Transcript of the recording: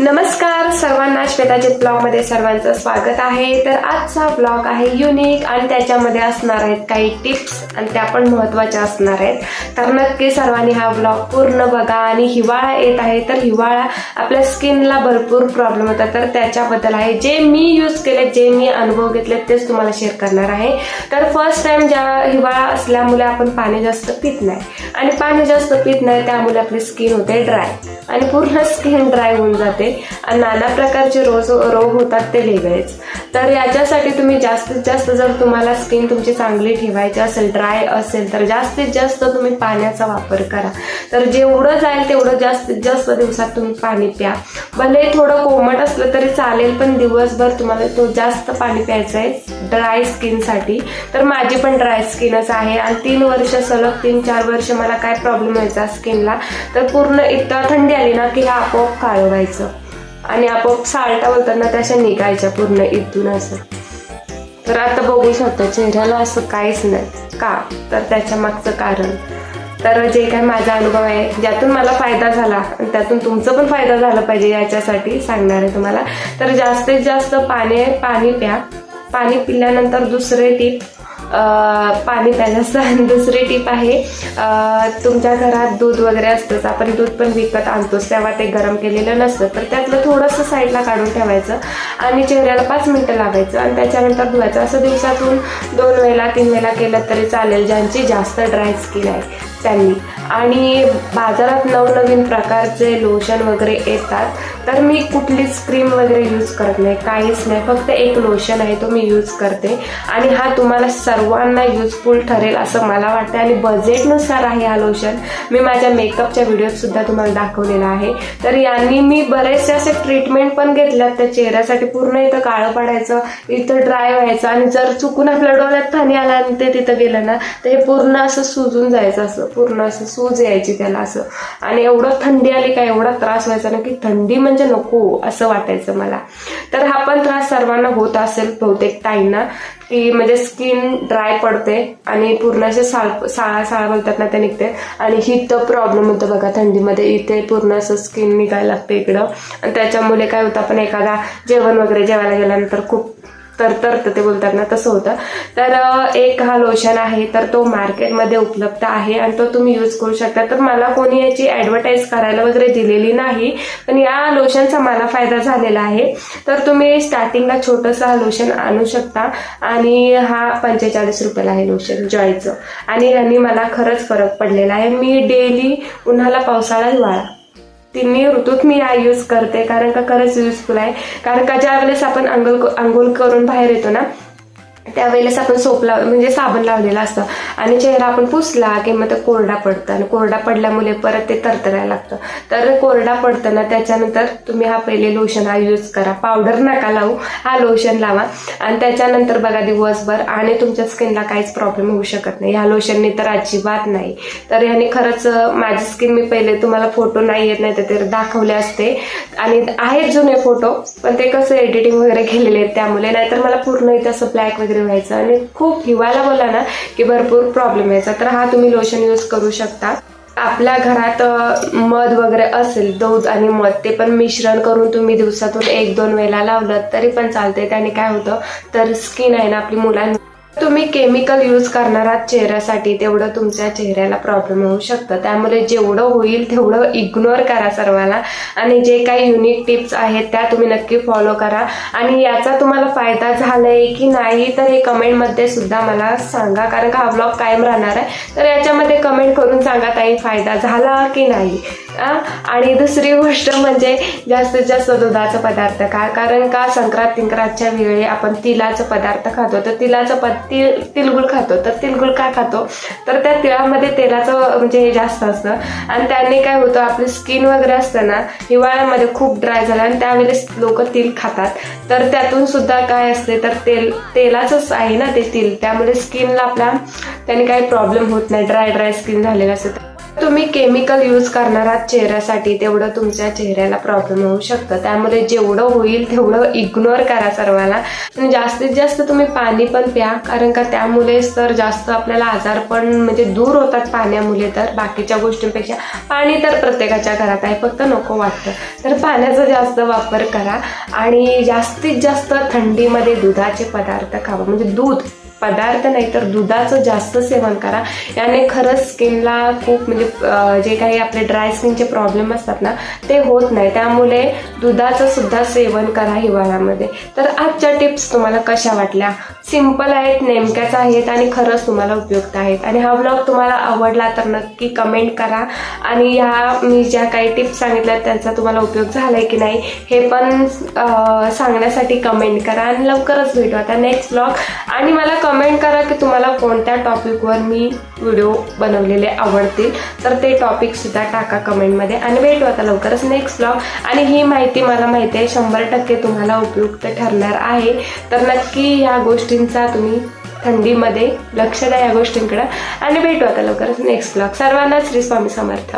नमस्कार सर्वांना श्वेताजित ब्लॉगमध्ये सर्वांचं स्वागत आहे. तर आजचा ब्लॉग आहे युनिक आणि त्याच्यामध्ये असणार आहेत काही टिप्स आणि त्या पण महत्त्वाच्या असणार आहेत. तर नक्की सर्वांनी हा ब्लॉग पूर्ण बघा आणि हिवाळा येत आहे तर हिवाळा आपल्या स्किनला भरपूर प्रॉब्लेम होतात तर त्याच्याबद्दल आहे जे मी यूज केले जे मी अनुभव घेतले तेच तुम्हाला शेअर करणार आहे. तर फर्स्ट टाइम ज्या हिवाळा असल्यामुळे आपण पाणी जास्त पित नाही. आणि पाणी जास्त पित नाही त्यामुळे आपली स्किन होते ड्राय आणि पूर्ण स्किन ड्राय होऊन जाते. आणि नाना प्रकारचे रोज रोग होतात ते वेगळेच तर याच्यासाठी तुम्ही जास्तीत जास्त जर तुम्हाला स्किन तुमची चांगली ठेवायची असेल ड्राय असेल तर जास्तीत जास्त तुम्ही पाण्याचा वापर करा. तर जेवढं जाईल तेवढं जास्तीत जास्त दिवसात तुम्ही पाणी प्या. भले थोडं कोमट असलं तरी चालेल पण दिवसभर तुम्हाला तो जास्त पाणी प्यायचं आहे ड्राय स्किनसाठी तर माझी पण ड्राय स्किनच आहे आणि तीन वर्ष सलग तीन चार वर्ष मला काय प्रॉब्लेम व्हायचा स्किनला तर पूर्ण इतका थंडी आली ना की हे आपोआप काळं व्हायचं आणि आपोआप साल्टा बोलताना त्याशा निघायच्या पूर्ण इथून असं. तर आता बघू शकतो चेहऱ्याला असं काहीच नाही. का? तर त्याच्या मागचं कारण. तर जे काय माझा अनुभव आहे ज्यातून मला फायदा झाला त्यातून तुमचं पण फायदा झाला पाहिजे याच्यासाठी सांगणार आहे तुम्हाला. तर जास्तीत जास्त पाणी पाणी प्या. पाणी पिल्यानंतर दुसरे टीप पाणी प्यायला आणि दुसरी टीप आहे. तुमच्या घरात दूध वगैरे असतंच आपण दूध पण विकत आणतोच. तेव्हा ते गरम केलेलं नसतं. तर त्यातलं थोडंसं साईडला काढून ठेवायचं आणि चेहऱ्याला पाच मिनटं लागायचं आणि त्याच्यानंतर धुवायचं. असं दिवसातून दोन वेळेला तीन वेळेला केलं तरी चालेल. ज्यांची जास्त ड्राय स्किन आहे त्यांनी. आणि बाजारात नवनवीन प्रकारचे लोशन वगैरे येतात. तर मी कुठलीच क्रीम वगैरे यूज करत नाही. काहीच नाही. फक्त एक लोशन आहे तो मी यूज करते. आणि हा तुम्हाला सर्वांना युजफुल ठरेल असं मला वाटतं आणि बजेटनुसार आहे हा लोशन मी माझ्या मेकअपच्या व्हिडिओतसुद्धा तुम्हाला दाखवलेला आहे. तर यांनी मी बरेचसे असे ट्रीटमेंट पण घेतल्यात. त्या चेहऱ्यासाठी पूर्ण इथं काळं पडायचं इथं ड्राय व्हायचं. आणि जर चुकून आपल्या डोळ्यात पाणी आलं आणि ते तिथं गेलं ना तर हे पूर्ण असं सुजून जायचं असं. पूर्ण असं सूज यायची त्याला असं. आणि एवढं थंडी आली का एवढा त्रास व्हायचा ना की थंडी म्हणजे नको असं वाटायचं मला. तर हा पण त्रास सर्वांना होत असेल बहुतेक ताईंना की म्हणजे स्किन ड्राय पडते आणि पूर्ण असे साळ साळा साळा बोलतात ना ते निघते. आणि ही तर प्रॉब्लेम होतो बघा थंडीमध्ये इथे पूर्ण असं स्किन निघायला लागते इकडं. आणि त्याच्यामुळे काय होतं आपण एखादा जेवण वगैरे जेवायला गेल्यानंतर खूप तर तर ते बोलतात ना तसं होतं. तर एक हा लोशन आहे तर तो मार्केटमध्ये उपलब्ध आहे आणि तो तुम्ही यूज करू शकता. तर मला कोणी याची ॲडव्हर्टाईज करायला वगैरे दिलेली नाही पण या लोशनचा मला फायदा झालेला आहे. तर तुम्ही स्टार्टिंगला छोटंसं हा लोशन आणू शकता आणि हा पंचेचाळीस रुपयाला आहे लोशन जॉयचं आणि ह्यांनी मला खरंच फरक पडलेला आहे. मी डेली उन्हाला पावसाळा हिवाळा तिन्ही ऋतूत मी हा यूज करते. कारण का खरंच युजफुल आहे. कारण का ज्या वेळेस आपण अंघोळ अंघोळ करून बाहेर येतो ना त्यावेळेस आपण सोप लाव म्हणजे साबण लावलेला असतं. आणि चेहरा आपण पुसला की मग ते कोरडा पडतं. आणि कोरडा पडल्यामुळे परत ते तरतरायला लागतं. तर कोरडा पडतं ना त्याच्यानंतर तुम्ही हा पहिले लोशन हा यूज करा. पावडर नका लावू. हा लोशन लावा. आणि त्याच्यानंतर बघा दिवसभर आणि तुमच्या स्किनला काहीच प्रॉब्लेम होऊ शकत नाही. ह्या लोशनने तर अजिबात नाही. तर ह्याने खरंच माझी स्किन मी पहिले तुम्हाला फोटो नाही येत नाही तर ते दाखवले असते. आणि आहेत जुने फोटो पण ते कसं एडिटिंग वगैरे केलेले आहेत त्यामुळे. नाहीतर मला पूर्ण इथे असं ब्लॅक वगैरे व्हायचं. आणि खूप हिवाळा बोला ना की भरपूर प्रॉब्लेम यायचा. तर हा तुम्ही लोशन यूज करू शकता. आपल्या घरात मध वगैरे असेल दूध आणि मध ते पण मिश्रण करून तुम्ही दिवसातून एक दोन वेळेला लावलं तरी पण चालते त्याने काय होतं तर स्किन आहे ना आपली मुलांना तुम्ही केमिकल यूज करणार आहात चेहऱ्यासाठी तेवढं तुमच्या चेहऱ्याला प्रॉब्लेम होऊ शकतं. त्यामुळे जेवढं होईल तेवढं इग्नोर करा सर्वांना. आणि जे काही युनिक टिप्स आहेत त्या तुम्ही नक्की फॉलो करा. आणि याचा तुम्हाला फायदा झालाय की नाही तर हे कमेंटमध्ये सुद्धा मला सांगा. कारण का हा ब्लॉग कायम राहणार आहे. तर याच्यामध्ये कमेंट करून सांगा ताई फायदा झाला की नाही? आणि दुसरी गोष्ट म्हणजे जास्तीत जास्त दुधाचा पदार्थ खा. कारण का संक्रांत तिंक्रांतच्या वेळी आपण तिलाचा पदार्थ खातो. तर तिलाचं पद तिळ तिलगुळ खातो. तर तिलगुळ का खातो? तर त्या तिळामध्ये तेलाचं म्हणजे हे जास्त असतं. आणि त्याने काय होतं? आपली स्किन वगैरे असतं ना हिवाळ्यामध्ये खूप ड्राय झालं आणि त्यावेळेस लोक तिल खातात. तर त्यातून सुद्धा काय असते? तर तेल तेलाचंच आहे ना ते तिल. त्यामुळे स्किनला आपला त्याने काही प्रॉब्लेम होत नाही. ड्राय ड्राय स्किन झालेलं असतं. तुम्ही केमिकल यूज करणार आहात चेहऱ्यासाठी तेवढं तुमच्या चेहऱ्याला प्रॉब्लेम होऊ शकतं. त्यामुळे जेवढं होईल तेवढं इग्नोर करा सर्वांना. आणि जास्तीत जास्त तुम्ही पाणी पण प्या कारण का त्यामुळेच तर जास्त आपल्याला आजार पण म्हणजे दूर होतात पाण्यामुळे तर. बाकीच्या गोष्टींपेक्षा पाणी तर प्रत्येकाच्या घरात आहे फक्त नको वाटतं. तर पाण्याचा जास्त वापर करा. आणि जास्तीत जास्त थंडीमध्ये दुधाचे पदार्थ खावा. म्हणजे दूध. पदार्थ नाही तर दुधाचं जास्त सेवन करा. याने खरंच स्किनला खूप म्हणजे जे काही आपले ड्राय स्किनचे प्रॉब्लेम असतात ना ते होत नाही. त्यामुळे दुधाचं सुद्धा सेवन करा हिवाळ्यामध्ये. तर आजच्या टिप्स तुम्हाला कशा वाटल्या? सिंपल आहेत नेमक्याच आहेत आणि खरंच तुम्हाला उपयुक्त आहेत. आणि हा ब्लॉग तुम्हाला आवडला तर नक्की कमेंट करा. आणि ह्या मी ज्या काही टिप्स सांगितल्या त्यांचा तुम्हाला उपयोग झालाय की नाही हे पण सांगण्यासाठी कमेंट करा. आणि लवकरच भेटू आता नेक्स्ट ब्लॉग आणि मला कमेंट कमेंट करा की तुम्हाला कोणत्या टॉपिकवर मी व्हिडिओ बनवलेले आवडतील. तर ते टॉपिकसुद्धा टाका कमेंटमध्ये आणि भेटू आता लवकरच नेक्स्ट ब्लॉग आणि ही माहिती मला माहिती आहे शंभर टक्के तुम्हाला उपयुक्त ठरणार आहे. तर नक्की ह्या गोष्टींचा तुम्ही थंडीमध्ये लक्ष द्या या गोष्टींकडं. आणि भेटू आता लवकरच नेक्स्ट ब्लॉग सर्वांना श्री स्वामी समर्थ.